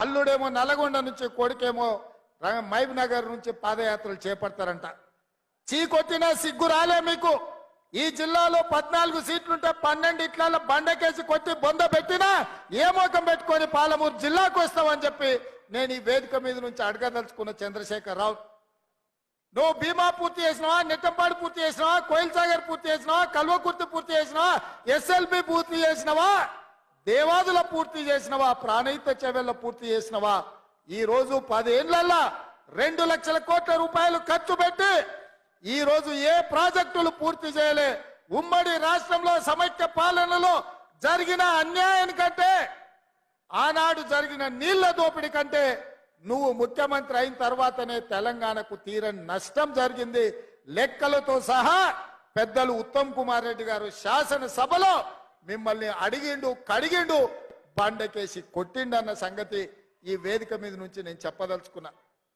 అల్లుడేమో నల్గొండ నుంచి కొడుకేమో రంగ- నగర్ నుంచి పాదయాత్రలు చేపడతారంట. చీకొట్టినా సిగ్గు రాలే మీకు. ఈ జిల్లాలో పద్నాలుగు సీట్లుంటే పన్నెండు ఇట్ల బండకేసి కొట్టి బొంద పెట్టినా ఏ మోకం పెట్టుకొని పాలమూరు జిల్లాకు వస్తామని చెప్పి నేను ఈ వేదిక మీద నుంచి అడగదలుచుకున్న చంద్రశేఖర్ రావు నువ్వు భీమా పూర్తి చేసినావా నిట్టంపాడు పూర్తి చేసినావా కోయిల్ సాగర్ పూర్తి చేసినావా కల్వకుర్తి పూర్తి చేసినావా ఎస్ఎల్బి పూర్తి చేసినావా? దేవాదుల పూర్తి చేసినవా ప్రాణహిత చెవెళ్ళ పూర్తి చేసినవా? ఈ రోజు పదేళ్ళల్లా రెండు లక్షల కోట్ల రూపాయలు ఖర్చు పెట్టి ఈ రోజు ఏ ప్రాజెక్టులు పూర్తి చేయలే? ఉమ్మడి రాష్ట్రంలో సమైక్య పాలనలో జరిగిన అన్యాయానికంటే ఆనాడు జరిగిన నీళ్ళ దోపిడీ కంటే నువ్వు ముఖ్యమంత్రి అయిన తర్వాతనే తెలంగాణకు తీరని నష్టం జరిగింది. లెక్కలతో సహా పెద్దలు ఉత్తమ్ కుమార్ రెడ్డి గారు శాసనసభలో మిమ్మల్ని అడిగిండు కడిగిండు బండకేసి కొట్టిండన్న సంగతి ఈ వేదిక మీద నుంచి నేను చెప్పదలుచుకున్నా.